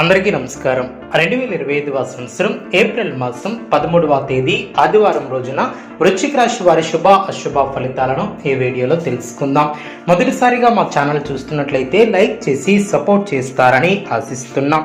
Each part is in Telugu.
అందరికీ నమస్కారం. రెండు వేల ఇరవై ఐదవ సంవత్సరం ఏప్రిల్ మాసం పదమూడవ తేదీ ఆదివారం రోజున వృశ్చిక రాశి వారి శుభ అశుభ ఫలితాలను ఈ వీడియోలో తెలుసుకుందాం. మొదటిసారిగా మా ఛానల్ చూస్తున్నట్లయితే లైక్ చేసి సపోర్ట్ చేస్తారని ఆశిస్తున్నాం.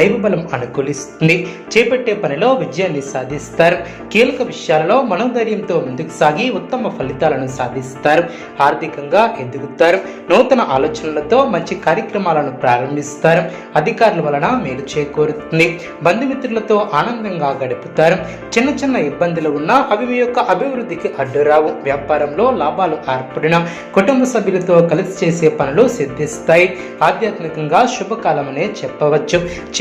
దైవ బలం అనుకూలిస్తుంది. చేపట్టే పనిలో విజయాన్ని సాధిస్తారు. కీలక విషయాలలో మనోధైర్యంతో ముందుకు సాగి ఉత్తమ ఫలితాలను సాధిస్తారు. ఆర్థికంగా ఎదుగుతారు. నూతన ఆలోచనలతో మంచి కార్యక్రమాలను ప్రారంభిస్తారు. అధికారుల వలన మేలు చేకూరుతుంది. బంధుమిత్రులతో ఆనందంగా గడుపుతారు. చిన్న చిన్న ఇబ్బందులు ఉన్నా అవి మీ యొక్క అభివృద్ధికి అడ్డురావు వ్యాపారంలో లాభాలు ఏర్పడిన కుటుంబ సభ్యులతో కలిసి చేసే పనులు సిద్ధిస్తాయి. ఆధ్యాత్మికంగా శుభకాలమనే చెప్పవచ్చు.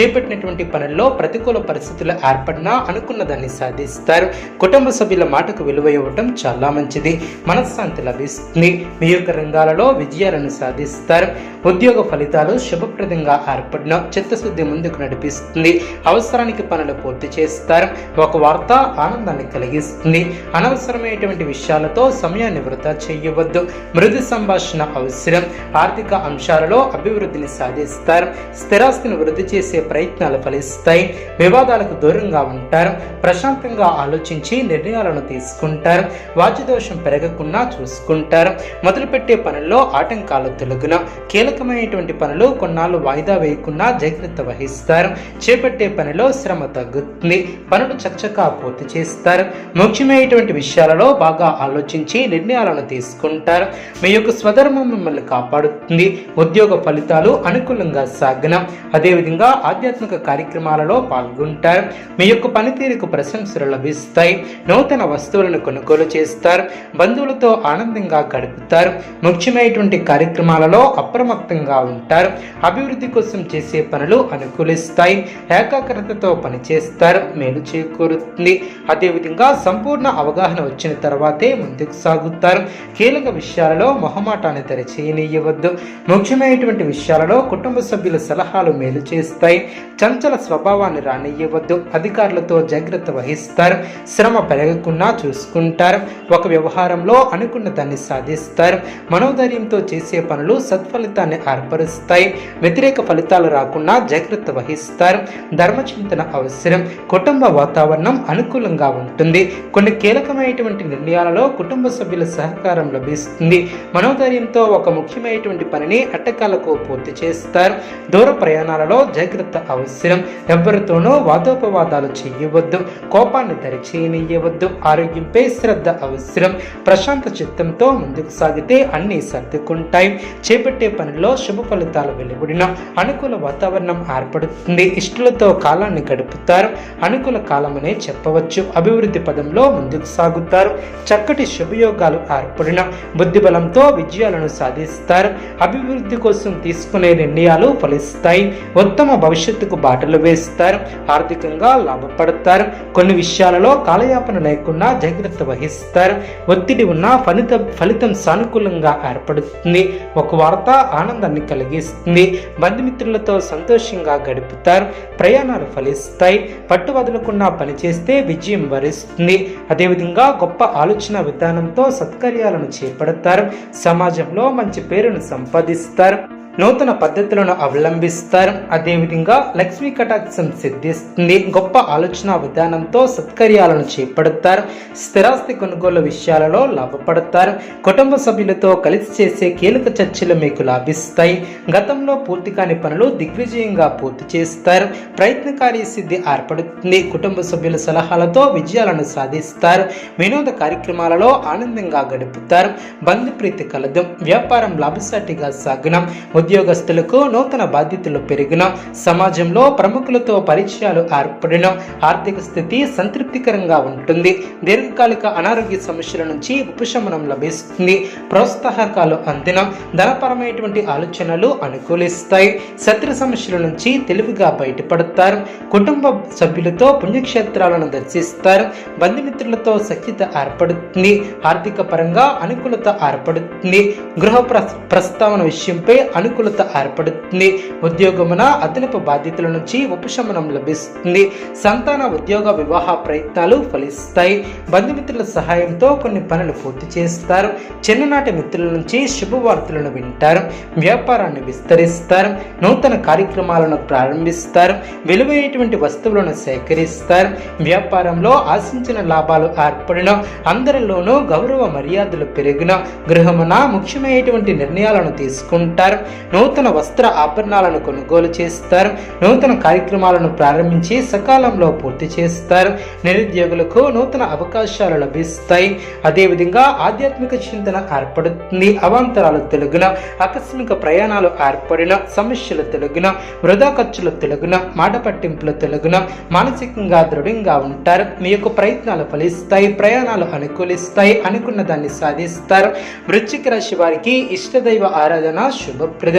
చేపట్టినటువంటి పనుల్లో ప్రతికూల పరిస్థితులు ఏర్పడినా అనుకున్న దాన్ని సాధిస్తారు. కుటుంబ సభ్యుల మాటకు విలువ ఇవ్వటం చాలా మంచిది. మనశ్శాంతి లభిస్తుంది. మీ యొక్క రంగాలలో విజయాలను సాధిస్తారు. ఉద్యోగ ఫలితాలు శుభప్రదంగా ఏర్పడిన చిత్తశుద్ధి ముందుకు నడిపిస్తుంది. అవసరానికి పనులు పూర్తి చేస్తారు. ఒక వార్త ఆనందాన్ని కలిగిస్తుంది. అనవసరమైనటువంటి విషయాలతో సమయాన్ని వృధా చేయవద్దు. మృదు సంభాషణ అవసరం. ఆర్థిక అంశాలలో అభివృద్ధిని సాధిస్తారు. స్థిరాస్తిని వృద్ధి చేసే ప్రయత్నాలు ఫలిస్తాయి. వివాదాలకు దూరంగా ఉంటారు. ప్రశాంతంగా ఆలోచించి నిర్ణయాలను తీసుకుంటారు. వాద్యదోషం పెరగకుండా చూసుకుంటారు. మొదలుపెట్టే పనుల్లో ఆటంకాలు తొలగున. కీలకమైనటువంటి పనులు కొన్నాళ్ళు వాయిదా వేయకుండా జాగ్రత్త వహిస్తారు. చేపట్టే పనిలో శ్రమ తగ్గుతుంది. పనులు చకచకా పూర్తి చేస్తారు. ముఖ్యమైనటువంటి విషయాలలో బాగా ఆలోచించి నిర్ణయాలను తీసుకుంటారు. మీ యొక్క స్వధర్మం మిమ్మల్ని కాపాడుతుంది. ఉద్యోగ ఫలితాలు అనుకూలంగా సాగిన. అదేవిధంగా ఆధ్యాత్మిక కార్యక్రమాలలో పాల్గొంటారు. మీ యొక్క పనితీరుకు ప్రశంసలు లభిస్తాయి. నూతన వస్తువులను కొనుగోలు చేస్తారు. బంధువులతో ఆనందంగా గడుపుతారు. ముఖ్యమైనటువంటి కార్యక్రమాలలో అప్రమత్తంగా ఉంటారు. అభివృద్ధి కోసం చేసే పనులు అనుకూలిస్తాయి. ఏకాగ్రతతో పనిచేస్తారు. మేలు చేకూరుతుంది. అదేవిధంగా సంపూర్ణ అవగాహన వచ్చిన తర్వాతే ముందుకు సాగుతారు. కీలక విషయాలలో మొహమాటాన్ని తెరచేయనీయవద్దు. ముఖ్యమైనటువంటి విషయాలలో కుటుంబ సభ్యుల సలహాలు మేలు చేస్తాయి. చంచల స్వభావాన్ని రానియ్యవద్దు. అధికారులతో జాగ్రత్త వహిస్తారు. శ్రమ పెరగకుండా చూసుకుంటారు. ఒక వ్యవహారంలో అనుకున్న దాన్ని సాధిస్తారు. మనోధైర్యంతో చేసే పనులు సత్ఫలితాన్ని ఏర్పరుస్తాయి. వ్యతిరేక ఫలితాలు రాకుండా జాగ్రత్త వహిస్తారు. ధర్మచింతన అవసరం. కుటుంబ వాతావరణం అనుకూలంగా ఉంటుంది. కొన్ని కీలకమైనటువంటి నిర్ణయాలలో కుటుంబ సభ్యుల సహకారం లభిస్తుంది. మనోధైర్యంతో ఒక ముఖ్యమైనటువంటి పనిని అట్టకాలకు పూర్తి చేస్తారు. దూర ప్రయాణాలలో జాగ్రత్త అవసరం. ఎవరితోనూ వాదోపవాదాలు చేయవద్దు. కోపాన్ని దరిచేయనియవద్దు ఆరోగ్యంపై శ్రద్ధ అవసరం. ప్రశాంత చిత్తంతో ముందుకు సాగితే అన్నీ సర్దుకుంటాయి. చేపట్టే పనిలో శుభ ఫలితాలు వెలువడిన అనుకూల వాతావరణం ఏర్పడుతుంది. ఇష్టలతో కాలాన్ని గడుపుతారు. అనుకూల కాలమనే చెప్పవచ్చు. అభివృద్ధి పదంలో ముందుకు సాగుతారు. చక్కటి శుభయోగాలు ఏర్పడిన బుద్ధిబలంతో విజయాలను సాధిస్తారు. అభివృద్ధి కోసం తీసుకునే నిర్ణయాలు ఫలిస్తాయి. ఉత్తమ భవిష్యత్తుకు బాటలు వేస్తారు ఆర్థికంగా లాభపడతారు కొన్ని విషయాలలో కాలయాపన లేకుండా జాగ్రత్త వహిస్తారు ఒత్తిడి ఉన్న ఫలితం ఫలితం సానుకూలంగా ఏర్పడుతుంది ఒక వార్త ఆనందాన్ని కలిగిస్తుంది బంధుమిత్రులతో సంతోషంగా గడుపుతారు ప్రయాణాలు ఫలిస్తాయి పట్టు వదలకుండా పనిచేస్తే విజయం వరిస్తుంది అదేవిధంగా గొప్ప ఆలోచన విధానంతో సత్కార్యాలను చేపడతారు సమాజంలో మంచి పేరును సంపాదిస్తారు. నూతన పద్ధతులను అవలంబిస్తారు. అదేవిధంగా లక్ష్మీ కటాక్షం సిద్ధిస్తుంది. గొప్ప ఆలోచన విధానంతో సత్కర్యాలను చేపడతారు. స్థిరాస్తి కొనుగోలు విషయాలలో లాభపడతారు. కుటుంబ సభ్యులతో కలిసి చేసే కీలక చర్చలు మీకు లాభిస్తాయి. గతంలో పూర్తి కాని పనులు దిగ్విజయంగా పూర్తి చేస్తారు. ప్రయత్నకారి సిద్ధి ఏర్పడుతుంది. కుటుంబ సభ్యుల సలహాలతో విజయాలను సాధిస్తారు. వినోద కార్యక్రమాలలో ఆనందంగా గడుపుతారు. బంధుప్రీతి కలదు. వ్యాపారం లాభసాటిగా సాగనం. ఉద్యోగస్తులకు నూతన బాధ్యతలు పెరిగిన సమాజంలో ప్రముఖులతో పరిచయాలు ఏర్పడిన ఆర్థిక స్థితి సంతృప్తికరంగా ఉంటుంది. దీర్ఘకాలిక అనారోగ్య సమస్యల నుంచి ఉపశమనం లభిస్తుంది. ప్రోత్సాహకాలు అందిన ధనపరమైనటువంటి ఆలోచనలు అనుకూలిస్తాయి. శత్రు సమస్యల నుంచి తెలివిగా బయటపడతారు. కుటుంబ సభ్యులతో పుణ్యక్షేత్రాలను దర్శిస్తారు. బంధుమిత్రులతో సఖ్యత ఏర్పడుతుంది. ఆర్థిక పరంగా అనుకూలత ఏర్పడుతుంది. గృహ ప్ర- ప్రస్తావన విషయంపై అనుకూల అనుకూలత ఏర్పడుతుంది. ఉద్యోగమున అదనపు బాధ్యతల నుంచి ఉపశమనం లభిస్తుంది. సంతాన ఉద్యోగ వివాహ ప్రయత్నాలు ఫలిస్తాయి. బంధుమిత్రుల సహాయంతో కొన్ని పనులు పూర్తి చేస్తారు. చిన్ననాటి మిత్రుల నుంచి శుభవార్తలను వింటారు. వ్యాపారాన్ని విస్తరిస్తారు. నూతన కార్యక్రమాలను ప్రారంభిస్తారు. విలువైనటువంటి వస్తువులను సేకరిస్తారు. వ్యాపారంలో ఆశించిన లాభాలు ఏర్పడిన అందరిలోనూ గౌరవ మర్యాదలు పెరిగిన గృహమున ముఖ్యమైనటువంటి నిర్ణయాలను తీసుకుంటారు. నూతన వస్త్ర ఆభరణాలను కొనుగోలు చేస్తారు. నూతన కార్యక్రమాలను ప్రారంభించి సకాలంలో పూర్తి చేస్తారు. నిరుద్యోగులకు నూతన అవకాశాలు లభిస్తాయి. అదేవిధంగా ఆధ్యాత్మిక చింతన ఏర్పడుతుంది. అవాంతరాలు తెలుగున ఆకస్మిక ప్రయాణాలు ఏర్పడిన సమస్యలు తెలుగున వృధా ఖర్చులు తెలుగున మాట పట్టింపులు తెలుగున మానసికంగా దృఢంగా ఉంటారు. మీ యొక్క ప్రయత్నాలు ఫలిస్తాయి. ప్రయాణాలు అనుకూలిస్తాయి. అనుకున్న దాన్ని సాధిస్తారు. వృశ్చిక రాశి వారికి ఇష్టదైవ ఆరాధన శుభప్రద.